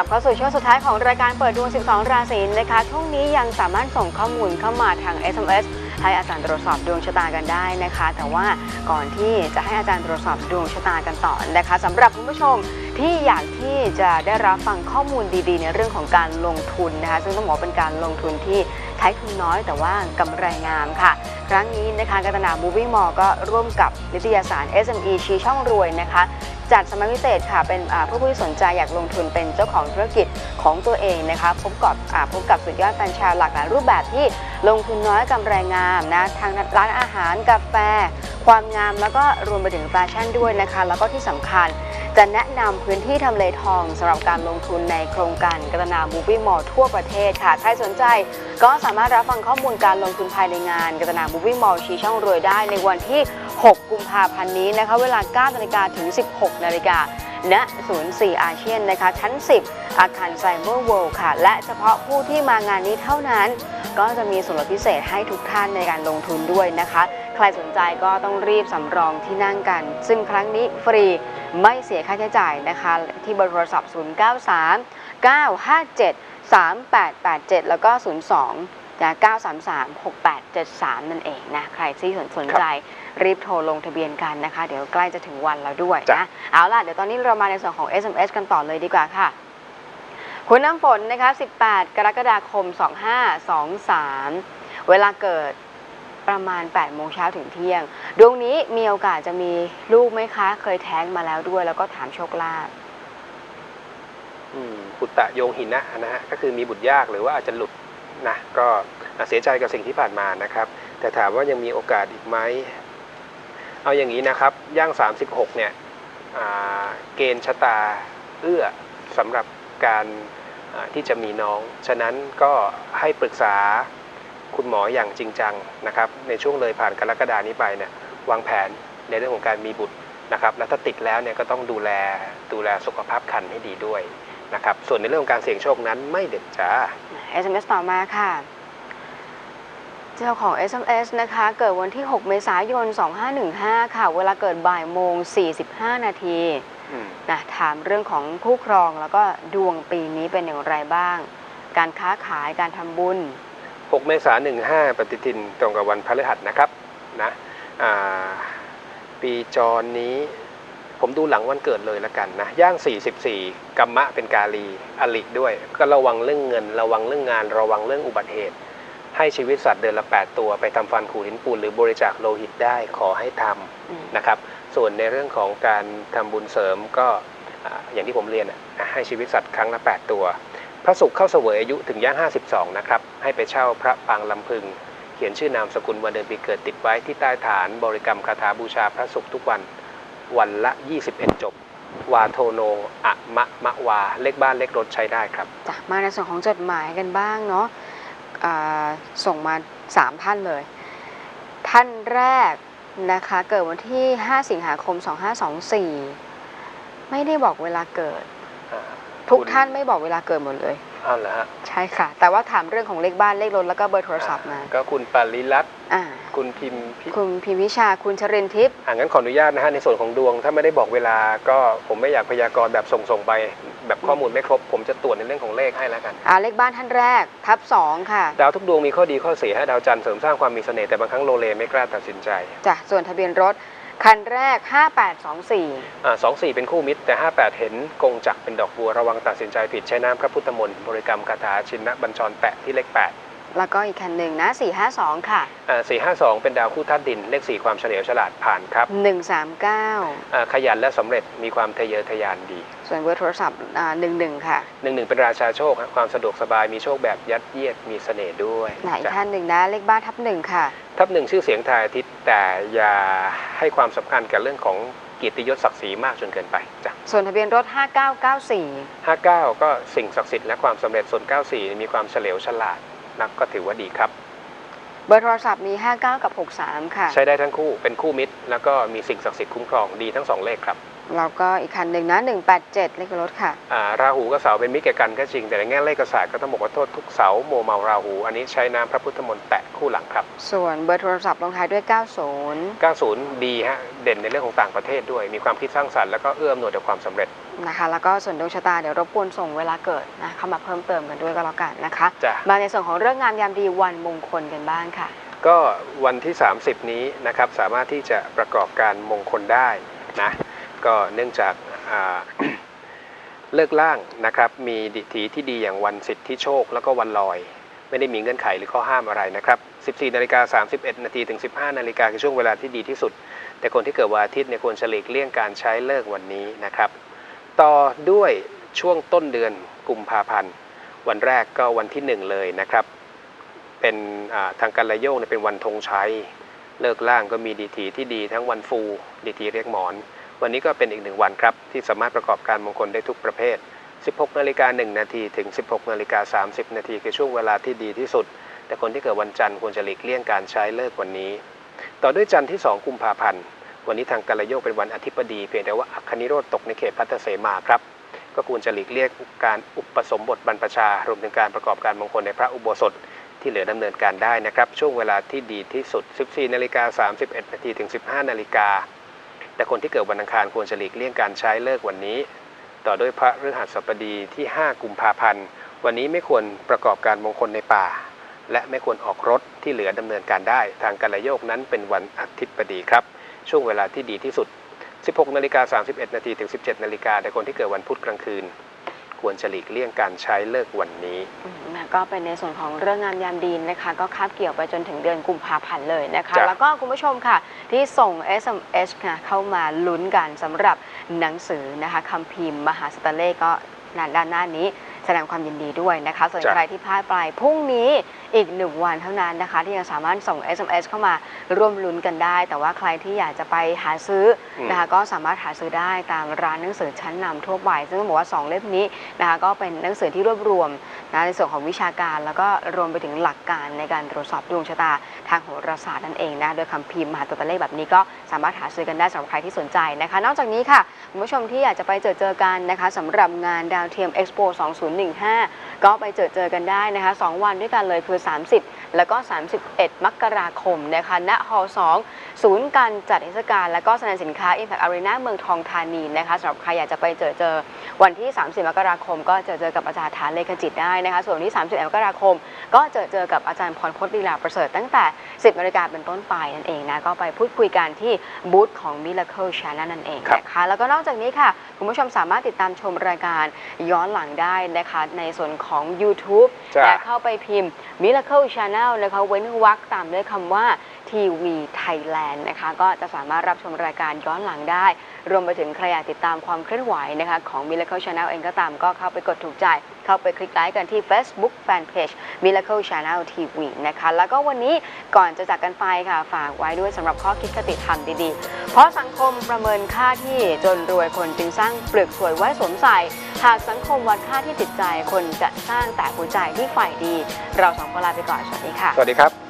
ลับเข้าสู่ช่วงสุดท้ายของรายการเปิดดวง 12 ราศีนะคะ ช่วงนี้ยังสามารถส่งข้อมูลเข้ามาทาง SMS ให้อาจารย์ตรวจสอบดวงชะตากันได้นะคะ แต่ว่าก่อนที่จะให้อาจารย์ตรวจสอบดวงชะตากันต่อนะคะสำหรับคุณผู้ชมที่อยากที่จะได้รับฟังข้อมูลดีๆ ในเรื่องของการลงทุนนะคะ ซึ่งต้องบอกเป็นการลงทุนที่ใช้ทุนน้อยแต่ว่ากำไรงามค่ะ ครั้งนี้นะคะกัตนาบูวิ่มอก็ร่วมกับนิตยสาร SME ชี้ช่องรวยนะคะ จัดสมัยพิเศษค่ะเป็นอ่าผู้ที่สนใจอยากลงทุนเป็นเจ้าของธุรกิจของตัวเองนะคะพบกับพบกับสุดยอดแฟรนไชส์หลากหลายรูปแบบที่ลงทุนน้อยกำไรงามนะทางร้านอาหารกาแฟ ความงามแล้วก็รวมไปถึงแฟชั่นด้วยนะคะ แล้วก็ที่สำคัญจะแนะนำพื้นที่ทำเลทองสำหรับการลงทุนในโครงการกัตนาบูวี่มอลทั่วประเทศค่ะ ใครสนใจก็สามารถรับฟังข้อมูลการลงทุนภายในงานกัตนาบูวี่มอลชี้ช่องรวยได้ในวันที่ 6 กุมภาพันธ์นี้นะคะ เวลา9นาฬิกาถึง 16นาฬิกาณศูนย์4อาเซียนนะคะ ชั้น 10 อาคารไซเบอร์เวิลด์ค่ะ และเฉพาะผู้ที่มางานนี้เท่านั้น ก็จะมีส่วนลดพิเศษให้ทุกท่านในการลงทุนด้วยนะคะ ใครสนใจก็ต้องรีบสำรองที่นั่งกัน ซึ่งครั้งนี้ฟรีไม่เสียค่าใช้จ่ายนะคะ ที่เบอร์โทรศัพท์ 093 957 3887 แล้วก็ 02 นะ933 6873 นั่นเองนะ ใครที่สนใจรีบโทรลงทะเบียนกันนะคะ เดี๋ยวใกล้จะถึงวันแล้วด้วยจ้ะนะ เอาล่ะ เดี๋ยวตอนนี้เรามาในส่วนของ SMS กันต่อเลยดีกว่าค่ะ คุณน้ำฝนนะคะ 18 กรกฎาคม 2523 เวลาเกิดประมาณ 8 โมงเช้าถึงเที่ยง ดวงนี้มีโอกาสจะมีลูกไหมคะ เคยแท้งมาแล้วด้วย แล้วก็ถามโชคลาภอืมปุตตะโยงหินะนะฮะ ก็คือมีบุตรยากหรือว่าอาจจะหลุด นะก็เสียใจกับสิ่งที่ผ่านมานะครับ แต่ถามว่ายังมีโอกาสอีกไหมเอาอย่างนี้นะครับย่าง 36 เนี่ยเกณฑ์ชะตาเอื้อสำหรับการที่จะมีน้อง ฉะนั้นก็ให้ปรึกษาคุณหมออย่างจริงจังนะครับ ในช่วงเลยผ่านกรกฎานี้ไปเนี่ยวางแผนในเรื่องของการมีบุตรนะครับ แล้วถ้าติดแล้วเนี่ยก็ต้องดูแลดูแลสุขภาพครรภ์ให้ดีด้วยนะครับ ส่วนในเรื่องของการเสี่ยงโชคนั้นไม่เด็ดจ้า SMS ต่อมาค่ะ เจ้าของ SMS นะคะ เกิดวันที่ 6 เมษายน 2515 ค่ะ เวลาเกิดบ่ายโมง 45 นาทีอืมนะถามเรื่องของคู่ครองแล้วก็ดวงปีนี้เป็นอย่างไรบ้าง การค้าขายการทำบุญ 6 เมษายน 15 ปฏิทินตรงกับวันพฤหัสนะครับนะอ่าปีจรนี้ ผมดูหลังวันเกิดเลยละกันนะย่าง 44 กรรมะเป็นกาลีอลิด้วย ก็ระวังเรื่องเงิน ระวังเรื่องงาน ระวังเรื่องอุบัติเหตุ ให้ชีวิตสัตว์เดือนละ 8 ตัว ไปทำฟันขูดหินปูนหรือบริจาคโลหิตได้ขอให้ทำอืมนะครับ ส่วนในเรื่องของการทำบุญเสริมก็อ่าอย่างที่ผมเรียนนะให้ชีวิตสัตว์ครั้งละ 8 ตัว พระศุกร์เข้าเสวยอายุถึงย่าง 52 นะครับ ให้ไปเช่าพระปางลำพึง เขียนชื่อนามสกุลวันเดือนปีเกิดติดไว้ที่ใต้ฐานบริกรรมคาถาบูชาพระศุกร์ทุกวัน วันละ 21 จบ วาโทโนอะมะมะวา เลขบ้านเลขรถใช้ได้ครับจ้ะมาในส่วนของจดหมายกันบ้างเนาะอ่าส่งมา 3 ท่านเลย ท่านแรกนะคะ เกิดวันที่ 5 สิงหาคม 2524 ไม่ได้บอกเวลาเกิด ทุกคุณท่านไม่บอกเวลาเกิดหมดเลย อ้าวเหรอฮะใช่ค่ะ แต่ว่าถามเรื่องของเลขบ้านเลขรถแล้วก็เบอร์โทรศัพท์มา ก็คุณปาริรัตน์อ่าคุณพิมพ์พิคุณพิมพิชาคุณชรินทิพย์อ่างั้นขออนุญาตนะฮะในส่วนของดวง ถ้าไม่ได้บอกเวลาก็ผมไม่อยากพยากรณ์แบบส่งๆไป แบบข้อมูลไม่ครบ ผมจะตรวจในเรื่องของเลขให้แล้วกันอ่าเลขบ้านท่านแรก ทับสองค่ะ ดาวทุกดวงมีข้อดีข้อเสียให้ดาวจันทร์เสริมสร้างความมีเสน่ห์แต่บางครั้งโลเลไม่กล้าตัดสินใจจ้ะส่วนทะเบียนรถ คันแรก 5824 อ่าสองสี่เป็นคู่มิตร แต่ 58 เห็นกงจักรเป็นดอกบัวระวังตัดสินใจผิดใช้น้ำพระพุทธมนต์บริกรรมคาถาชินนะบัญชรแปะที่เลข8แล้วก็อีกคันหนึ่งนะ 452 ค่ะ อ่า452 เป็นดาวคู่ธาตุดินเลข4ความเฉลียวฉลาดผ่านครับ139 อ่าขยันและสำเร็จมีความทะเยอทะยานดี ส่วนเบอร์โทรศัพท์อ่า11 ค่ะ11เป็นราชาโชคฮะความสะดวกสบายมีโชคแบบยัดเยียดมีเสน่ห์ด้วยไหนจ้ะท่านหนึ่งนะ เลขบ้านทับหนึ่งค่ะ ทับหนึ่งชื่อเสียงทายอาทิตย์ แต่อย่าให้ความสำคัญกับเรื่องของเกียรติยศศักดิ์ศรีมากจนเกินไปจ้ะส่วนทะเบียนรถ 5994 59 ก็สิ่งศักดิ์สิทธิ์และความสำเร็จส่วน 94 มีความเฉลียวฉลาดนับก็ถือว่าดีครับ เบอร์โทรศัพท์มี 59 กับ 63 ค่ะ ใช้ได้ทั้งคู่เป็นคู่มิตร แล้วก็มีสิ่งศักดิ์สิทธิ์คุ้มครองดีทั้งสองเลขครับ แล้วก็อีกคันหนึ่งนะ 187 เลขรถค่ะ อ่าราหูกับเสาเป็นมิตรแก่กันก็จริง แต่ในแง่เลขศาสตร์ก็ต้องบอกว่าโทษทุกเสาโมเมาราหู อันนี้ใช้น้ำพระพุทธมนต์แตะคู่หลังครับ ส่วนเบอร์โทรศัพท์ลงท้ายด้วย 90 90ดีฮะเด่นในเรื่องของต่างประเทศด้วย มีความคิดสร้างสรรค์แล้วก็เอื้ออำนวยต่อความสำเร็จนะคะ แล้วก็ส่วนดวงชะตาเดี๋ยวรบกวนส่งเวลาเกิดนะเข้ามาเพิ่มเติมกันด้วยก็แล้วกันนะคะจ้ะมาในส่วนของเรื่องงามยามดีวันมงคลกันบ้างค่ะ ก็วันที่ 30 นี้นะครับสามารถที่จะประกอบการมงคลได้นะ ก็เนื่องจากาเลิกล่างนะครับมีดิถีที่ดีอย่างวันสิทธิโชค แล้วก็วันลอย ไม่ได้มีเงื่อนไขหรือข้อห้ามอะไรนะครับ 14นาฬิกา31 นาทีถึง 15 นาฬิกาคือช่วงเวลาที่ดีที่สุด แต่คนที่เกิดวันอาทิตย์เนี่ยควรเฉลีกเลี่ยงการใช้เลิกวันนี้นะครับ ต่อด้วยช่วงต้นเดือนกุมภาพันธ์ วันแรกก็วันที่หนึ่งเลยนะครับ เป็นทางการละโยกเนี่ยเป็นวันธงชัยเลิกล่างก็มีดีทีที่ดีทั้งวันฟู ดีทีเรียกหมอน วันนี้ก็เป็นอีกหนึ่งวันครับ ที่สามารถประกอบการมงคลได้ทุกประเภท 16นาฬิกา1นาทีถึง 16นาฬิกา30 นาทีคือช่วงเวลาที่ดีที่สุด แต่คนที่เกิดวันจันทร์ควรจะหลีกเลี่ยงการใช้เลิกวันนี้ ต่อด้วยจันทร์ที่ 2 กุมภาพันธ์ วันนี้ทางการลโยกเป็นวันอธิบดีเพียงแต่ว่าอัคคณิโรธตกในเขตพัทเสมาครับก็ควรจะหลีกเลี่ยงการอุปสมบทบรรพชารวมถึงการประกอบการมงคลในพระอุโบสถที่เหลือดำเนินการได้นะครับ ช่วงเวลาที่ดีที่สุด 14นาฬิกา31นาทีถึง 15นาฬิกา แต่คนที่เกิดวันอังคารควรจะหลีกเลี่ยงการใช้เลิกวันนี้ ต่อด้วยพระฤหัสบดีที่ 5 กุมภาพันธ์ วันนี้ไม่ควรประกอบการมงคลในป่า และไม่ควรออกรถที่เหลือดำเนินการได้ ทางการลโยกนั้นเป็นวันอาทิตย์บดีครับ ช่วงเวลาที่ดีที่สุด 16นาฬิกา31นาทีถึง 17นาฬิกาแต่คนที่เกิดวันพุธกลางคืน ควรจะหลีกเลี่ยงการใช้เลิกวันนี้อืมนะก็เป็นในส่วนของเรื่องงามยามดีนะคะ ก็คาบเกี่ยวไปจนถึงเดือนกุมภาพันธ์เลยนะคะจ้ะแล้วก็คุณผู้ชมค่ะ ที่ส่ง SMS ค่ะเข้ามาลุ้นกันสำหรับหนังสือนะคะคำพิมพ์ มหาสตเลขก็ด้านหน้านี้แส ดงความยินดีด้วยนะคะ ส่วนจ้ะใครที่พลาดไปพรุ่งนี้อีกหนึ่งวันเท่านั้นนะคะ ที่ยังสามารถส่ง SMS เข้ามาร่วมลุ้นกันได้ แต่ว่าใครที่อยากจะไปหาซื้ออืมนะคะก็สามารถหาซื้อได้ตามร้านหนังสือชั้นนำทั่วไป ซึ่งต้องบอกว่าสองเล่มนี้นะคะก็เป็นหนังสือที่รวบรวม นะในส่วนของวิชาการแล้วก็รวมไปถึงหลักการในการตรวจสอบดวงชะตาทางโหราศาสตร์นั่นเองนะโดยคำพิมพ์มหาตัวตเลขแบบนี้ก็สามารถหาซื้อกันได้สำหรับใครที่สนใจนะคะ นอกจากนี้ค่ะคุณผู้ชมที่อยากจะไปเจอเจอกันนะคะสำหรับงานดาวเทียมเอ็กซ์โป2015 ก็ไปเจอเจอกันได้นะคะ 2 วันด้วยกันเลยคือ 30 แล้วก็ 31 มกราคมนะคะณฮ2ศูนย์การจัดเทศกาลและก็แสดงสินค้า Impact Arena เมืองทองธานีนะคะสำหรับใครอยากจะไปเจอเจอวันที่ 30 มกราคม ก็เจอเจอกับอาจารย์ฐานเลขจิตได้นะคะ ส่วนวันที่ 31 มกราคม ก็เจอเจอกับอาจารย์พรพจน์ลีลาประเสริฐตั้งแต่ 10นาฬิกาเป็นต้นไปนั่นเองนะก็ไปพูดคุยกันที่บูธของ Miracle Channel นั่นเองครับนะคะแล้วก็นอกจากนี้ค่ะ คุณผู้ชมสามารถติดตามชมรายการย้อนหลังได้นะคะในส่วนของ YouTube จ้ะและเข้าไปพิมพ์ Miracle Channel นะคะเว้นวรรคตามด้วยคำว่าทีวีไทยแลนด์นะคะก็จะสามารถรับชมรายการย้อนหลังได้ รวมไปถึงใครอยากติดตามความเคลื่อนไหวนะคะของ Miracle Channel เองก็ตามก็เข้าไปกดถูกใจ เข้าไปคลิกไลค์กันที่ Facebook Fanpage Miracle Channel TV นะคะ แล้วก็วันนี้ก่อนจะจากกันไปค่ะ ฝากไว้ด้วยสำหรับข้อคิดคติธรรมดีๆ เพราะสังคมประเมินค่าที่จนรวยคนจึงสร้างเปลือกสวยไว้สวมใส่หากสังคมวัดค่าที่จิตใจคนจะสร้างแต่หัวใจที่ฝ่ายดี เราสองคนลาไปก่อนสวัสดีค่ะ สวัสดีครับ